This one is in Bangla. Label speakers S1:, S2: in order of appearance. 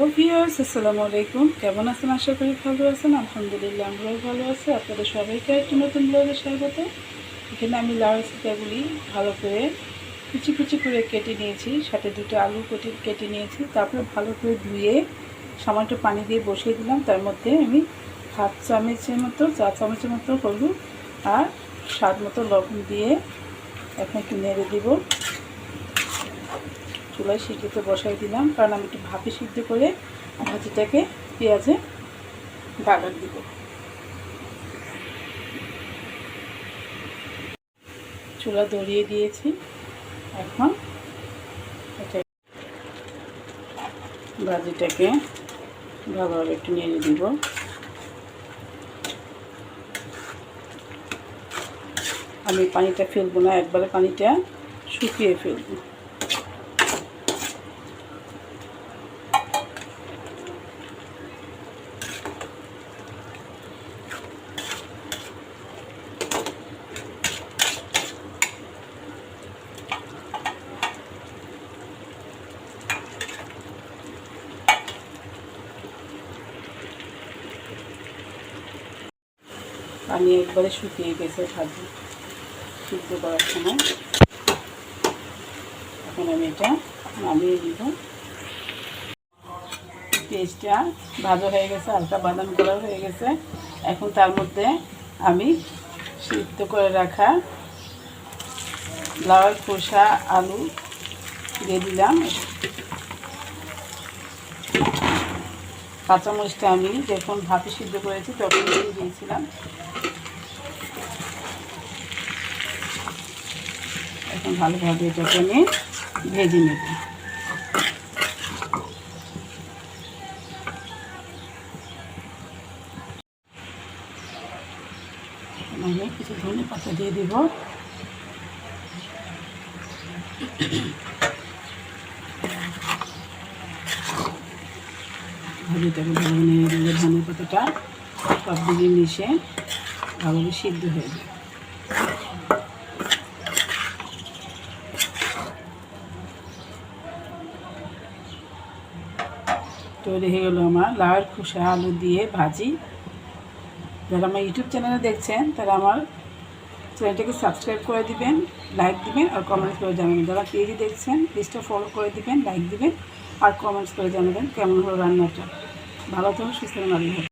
S1: হ্যালো ভিউয়ার্স, আসসালামু আলাইকুম। কেমন আছেন? আশা করি ভালো আছেন। আলহামদুলিল্লাহ, আমরাও ভালো আছি। আপনাদের সবাইকে একটি নতুন ব্লগে স্বাগত। এখানে আমি লাউ সিটাগুলি ভালো করে কুচি কুচি করে কেটে নিয়েছি। সাথে দুটো আলু কেটে কেটে নিয়েছি। তারপরে ভালো করে ধুয়ে সামান্য পানি দিয়ে বসিয়ে দিলাম। তার মধ্যে আমি হাফ চামচের মতো, চা চামচের মতো হলুদ আর স্বাদ মতো লবণ দিয়ে এখন একটু নেড়ে দিব। চুলায় সিদ্ধতে বসাই দিলাম। কারণ আমি একটু ভাপে সিদ্ধ করে ভাজিটাকে পেঁয়াজে বাগার দিব। চুলা দড়িয়ে দিয়েছি। এখন এটা ভাজিটাকে ভালোভাবে একটু নেড়ে দিব। আমি পানিটা ফেলব না, একবারে পানিটা শুকিয়ে ফেলব। পানি একবারে শুকিয়ে গেছে ভাজি সিদ্ধ করার সময়। এখন আমি এটা নামিয়ে দিব। পেঁয়াজটা ভাজা হয়ে গেছে, হালকা বাদাম করা হয়ে গেছে। এখন তার মধ্যে আমি সিদ্ধ করে রাখা লাউয়ের খোসা, আলু দিয়ে দিলাম। কাঁচামরিচটা আমি যখন ভাপে সিদ্ধ করেছি তখন দিয়ে দিয়েছিলাম। এখন ভালোভাবে এটাকে আমি ভেজে নেব। কিছু ধনে পাতা দিয়ে দিব। নিয়ে ধনে পাতাটা সব দিকে মিশে ভালোভাবে সিদ্ধ হয়ে যায় তৈরি হয়ে গেলো আমার লাউয়ের খোসা, আলু দিয়ে ভাজি। যারা আমার ইউটিউব চ্যানেলে দেখছেন, তারা আমার চ্যানেলটাকে সাবস্ক্রাইব করে দিবেন, লাইক দিবেন আর কমেন্টস করে জানাবেন। যারা পেজে দেখছেন, পেজটা ফলো করে দিবেন, লাইক দিবেন আর কমেন্টস করে জানাবেন কেমন হলো রান্নাটা। ভালো থাকুন, সুস্থ হাফেজ।